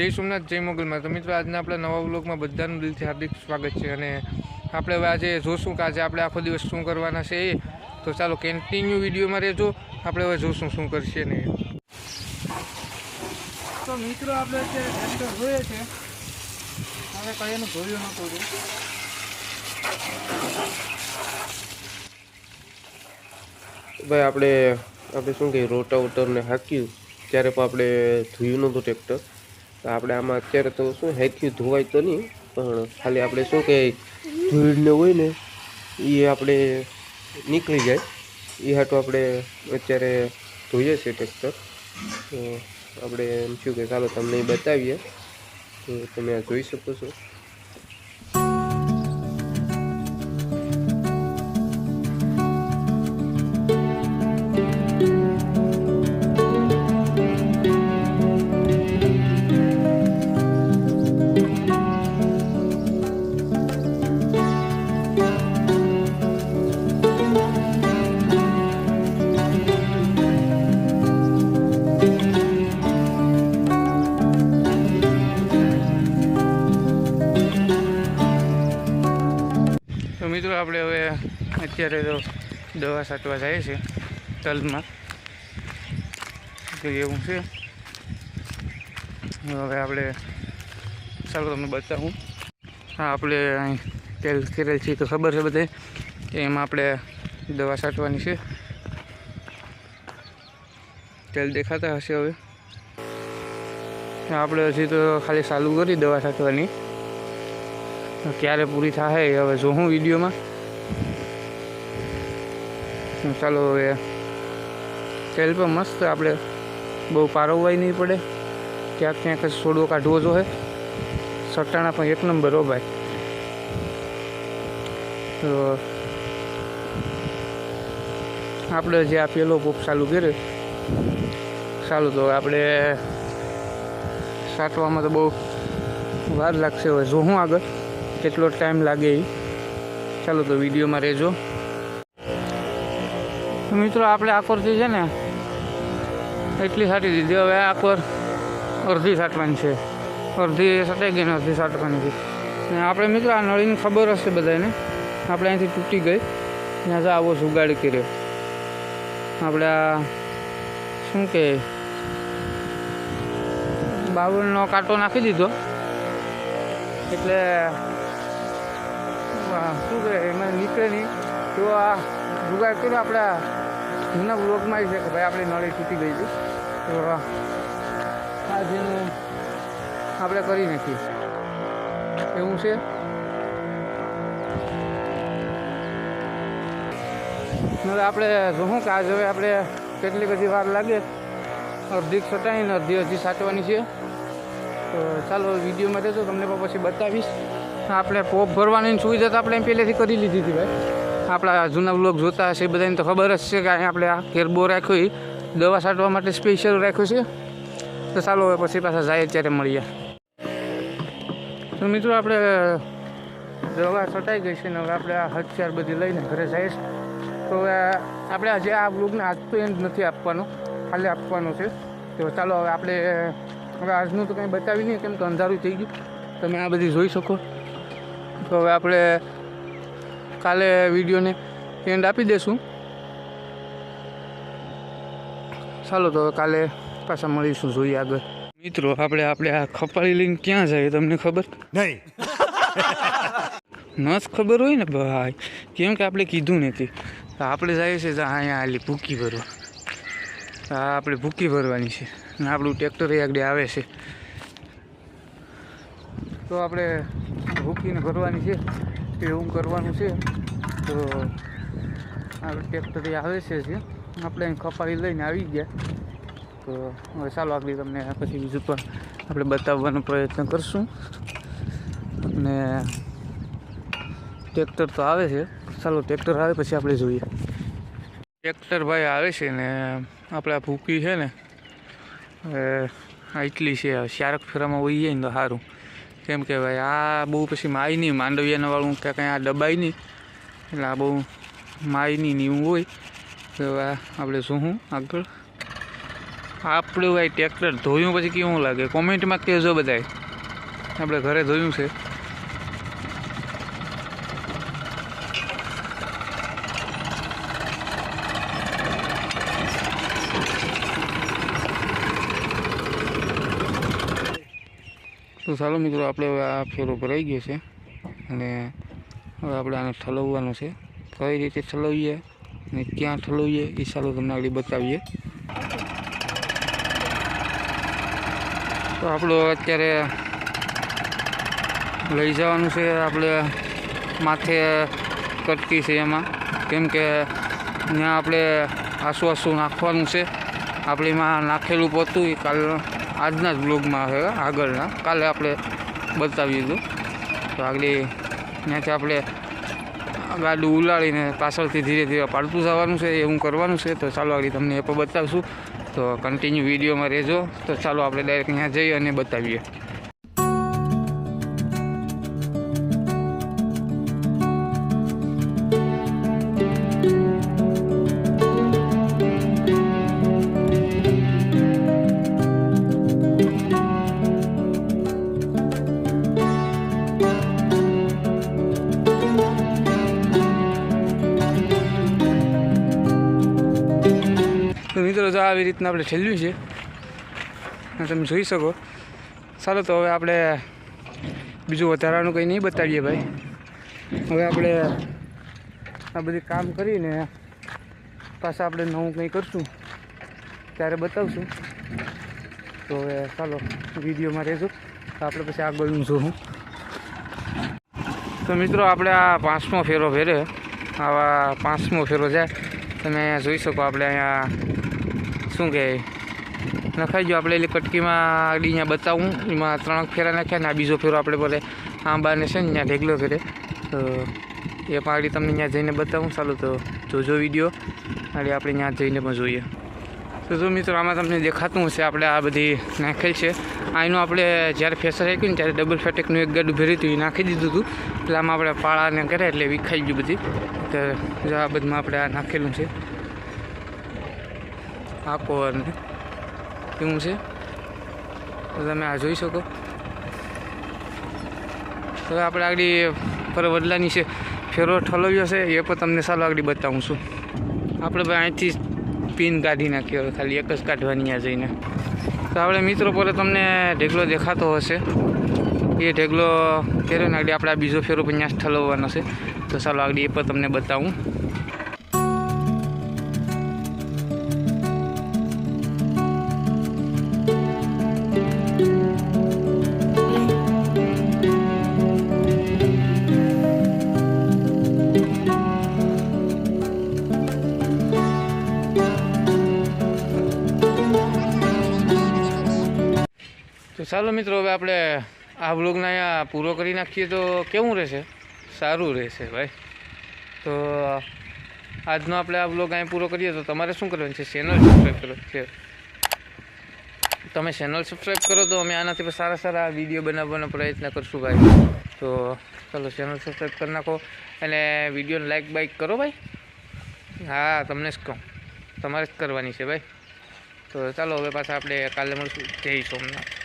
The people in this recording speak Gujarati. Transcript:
જય સોમનાથ જય મોગલમાં. તો મિત્રો આજના આપણા નવા વ્લોગમાં બધાનું દિલથી હાર્દિક સ્વાગત છે અને આપણે હવે આજે જોશું કે આજે આપણે આખો દિવસ શું કરવાના છે એ. તો ચાલો કન્ટિન્યુ વિડીયોમાં રહેજો. આપણે હવે જોશું શું કરશે ને તો મિત્રો આપણે અત્યારે ટ્રેક્ટર જોઈએ છે. હવે કઈ એનું જોયું નહોતું ભાઈ આપણે આપણે શું કહીએ રોટાવટરને હાંક્યું. ત્યારે પણ આપણે ધોયું નહોતું ટ્રેક્ટર. તો આપણે આમાં અત્યારે તો શું હેક્યું ધોવાય તો નહીં, પણ ખાલી આપણે શું કહે ધૂળને હોય ને એ આપણે નીકળી જાય. એ હાટું આપણે અત્યારે ધોઈએ છીએ ટ્રેક્ટર. તો આપણે એમ થયું કે ચાલો તમને બતાવીએ. તો તમે આ જોઈ શકો છો. અત્યારે તો દવા છાંટવા જાય છે, તલમાં. તો એવું છે. હવે આપણે ચાલો તમને બતાવું. હા, આપણે અહીં તેલ કરેલ છે તો ખબર છે બધે. એમાં આપણે દવા છાંટવાની છે. તેલ દેખાતા હશે હવે. આપણે હજી તો ખાલી ચાલુ કરી દવા છાંટવાની ક્યારે પૂરી થાય હવે જોઉં વિડીયોમાં. ચાલો હવે તેલ પણ મસ્ત આપણે બહુ પારવવાય નહીં પડે. ક્યાંક ક્યાંક જ સોડવો કાઢવો જોઈએ સટાણા પણ એક નંબર હો ભાઈ. તો આપણે જે આ પેલો પોપ ચાલુ કર્યો. ચાલુ તો આપણે સાટવામાં તો બહુ વાર લાગશે. હવે જો હું આગળ. કેટલો ટાઈમ લાગે એ ચાલો તો વિડીયોમાં રહેજો. મિત્રો, આપણે આકોરથી છે ને એટલી સાટી દીધી. હવે આકોર અડધી સાટવાની છે. અડધી સાટાઈ ગઈ ને અડધી સાટવાની છે. ને આપણે મિત્રો, આ નળીની ખબર હશે બધાને. આપણે અહીંથી તૂટી ગઈ. ત્યાં તો આવો સુગાડ કર્યો. આપણે આ શું કે બાવળનો કાંટો નાખી દીધો. એટલે, આ શું કહે એમાં નીકળે નહીં. તો આ જુગાડ કર્યો, આપણે આ જૂના બ્લોગમાં છે કે ભાઈ આપણી નળી તૂટી ગઈ હતી. તો આ જેનું આપણે કરી નાખીએ. એવું છે? આપણે જોવું કે આજે આપણે કેટલી બધી વાર લાગે. અડધી સટાઈને અડધી અડધી સાચવાની છે. તો ચાલો વિડીયોમાં રહેજો તમને પછી બતાવીશ. આપણે પોપ ભરવાની સુવિધા તો આપણે પહેલેથી કરી લીધી હતી ભાઈ. આપણા જૂના બ્લોગ જોતા હશે બધાને તો ખબર જ છે કે અહીંયા આપણે આ કેરબો રાખ્યો એ દવા છાંટવા માટે સ્પેશિયલ રાખ્યો છે. તો ચાલો હવે પછી પાછા જાય ત્યારે મળીએ. તો મિત્રો આપણે દવા છટાઈ ગઈ છે ને હવે આપણે આ હથિયાર બધી લઈને ઘરે જઈશ તો હવે આપણે આજે આ બ્લોગને આજ તો એન્ડ નથી આપવાનો, ખાલી આપવાનો છે. તો ચાલો હવે આપણે, હવે આજનું તો કંઈ બતાવી નહીં કેમ કે અંધારું થઈ ગયું. તમે આ બધી જોઈ શકો. તો હવે આપણે કાલે વિડીયોને એન્ડ આપી દઈશું ચાલો તો કાલે પાછા મળીશું જોઈએ આગળ. મિત્રો આપણે આપણે આ ખપાળી લઈને ક્યાં જાય તમને ખબર? નહીં. ન જ ખબર હોય ને ભાઈ. કેમ કે આપણે કીધું નથી. આપણે જઈએ છીએ અહીંયા આલી ભૂકી ભરવા. આ આપણે ભૂકી ભરવાની છે. અને આપણું ટ્રેક્ટર આગળ આવે છે. તો આપણે ભૂકીને ભરવાની છે. એવું કરવાનું છે, તો આપણે ટ્રેક્ટર આવે છે જે આપણે અહીં ખપાવી લઈને આવી ગયા. તો હવે ચાલો આગળ તમને પછી બીજું પણ આપણે બતાવવાનો પ્રયત્ન કરશું. અને ટ્રેક્ટર તો આવે છે. ચાલો ટ્રેક્ટર આવે પછી આપણે જોઈએ. ટ્રેક્ટર ભાઈ આવે છે ને, આપણે આ ભૂકી છે ને, એ, આ એટલી છે શારક ફેરામાં હોઈએ ને તો સારું. કેમ કે ભાઈ આ બહુ પછી માય નહીં માંડવિયાના વાળું કે કંઈ આ દબાય નહીં. એટલે આ બહુ માય નહીં એવું હોય. તો આપણે શું આગળ. આપણું ભાઈ ટ્રેક્ટર ધોયું પછી કેવું લાગે? કોમેન્ટમાં કહેજો બધાય. આપણે ઘરે ધોયું છે. તો ચાલો મિત્રો, આપણે હવે આ ફેરો ભરાઈ ગયો છે. અને હવે આપણે આને ઠલવવાનું છે. કઈ રીતે ઠલવીએ અને ક્યાં ઠલવીએ એ ચાલો તમને આગળ બતાવીએ. તો આપણો અત્યારે લઈ જવાનું છે, આપણે માથે કટકી છે એમાં. કેમ કે ત્યાં આપણે આસુ આસુ નાખવાનું છે. આપણે એમાં નાખેલું પોતું એ કાલ આજના જ બ્લોગમાં છે આગળના. કાલે આપણે બતાવ્યું દીધું તો આગળ ત્યાંથી આપણે ગાડું ઉલાડીને પાછળથી ધીરે ધીરે પાડતું જવાનું છે એવું કરવાનું છે. તો ચાલો આગળ તમને એ પણ બતાવશું. તો કન્ટિન્યુ વિડીયોમાં રહેજો. તો ચાલો આપણે ડાયરેક્ટ ત્યાં જઈએ અને બતાવીએ. મિત્રો તો આવી રીતના આપણે છેલ્લું છે તમે જોઈ શકો. ચાલો તો હવે આપણે બીજું વધારાનું કંઈ નહીં બતાવીએ ભાઈ. હવે આપણે આ બધી કામ કરીને પાછા આપણે નવું કંઈ કરશું, ત્યારે બતાવશું. તો હવે ચાલો, વિડીયોમાં રહેજો. તો આપણે પછી આગળનું જોઉં તો મિત્રો, આપણે આ પાંચમો ફેરો ફેરે આવા પાંચમો ફેરો જાય. તમે જોઈ શકો, આપણે અહીંયા શું કહે નખાઈ જો આપણે એટલે કટકીમાં આગળ અહીંયા બતાવું. એમાં ત્રણ ફેરા નાખ્યા ને આ બીજો ફેરો આપણે બોલે આંબાને છે ને ત્યાં ઢેગલો ફેરે. તો એ પણ આગળ તમને ત્યાં જઈને બતાવું. ચાલો તો જોજો વીડિયો. આગળ આપણે ત્યાં જઈને પણ જોઈએ. તો જો મિત્રો, આમાં તમને દેખાતું હશે આપણે આ બધી નાખેલ છે. આનું આપણે જ્યારે ફેસર રાખ્યું ને ત્યારે ડબલ ફેટેકનું એક ગાડું ભેરી હતું, એ નાખી દીધું હતું. એટલે આમાં આપણે પાળાને કરે એટલે વિખાઈ ગયું બધી. તો જો આ બધમાં આપણે આ નાખેલું છે. આ કોવરને એવું છે? તો તમે આ જોઈ શકો. હવે આપણે આગળ પર બદલાની છે. ફેરો ઠલવ્યો છે, એ પણ તમને સારું આગળ બતાવું છું. આપણે ભાઈ અહીંથી પિન કાઢી નાખ્યો ખાલી એક જ કાઢવાની આ જઈને. તો આપણે મિત્રો પર તમને ઢેગલો દેખાતો હશે. એ ઢેગલો ફેરો આગળ આપણે બીજો ફેરો પણ ત્યાં ઠલવવાનો છે. તો ચાલો આગળ એ પણ તમને બતાવું. તો ચાલો મિત્રો, હવે આપણે આ બ્લોગને અહીંયા પૂરો કરી નાખીએ. તો કેવું રહેશે? સારું રહેશે ભાઈ. તો આજનો આપણે આ બ્લોગ અહીંયા પૂરો કરીએ. તો તમારે શું કરવાનું છે? ચેનલ સબસ્ક્રાઈબ કરો. છે. તમે ચેનલ સબસ્ક્રાઈબ કરો તો અમે આનાથી પણ સારા સારા વીડિયો બનાવવાનો પ્રયત્ન કરશું ભાઈ. તો ચાલો ચેનલ સબસ્ક્રાઈબ કરી નાખો. અને વિડીયોને લાઈક બાઇક કરો ભાઈ. હા, તમને જ કહું. તમારે જ કરવાની છે ભાઈ. તો ચાલો, હવે પાછા આપણે કાલે મળશું. જય સોમનાથ.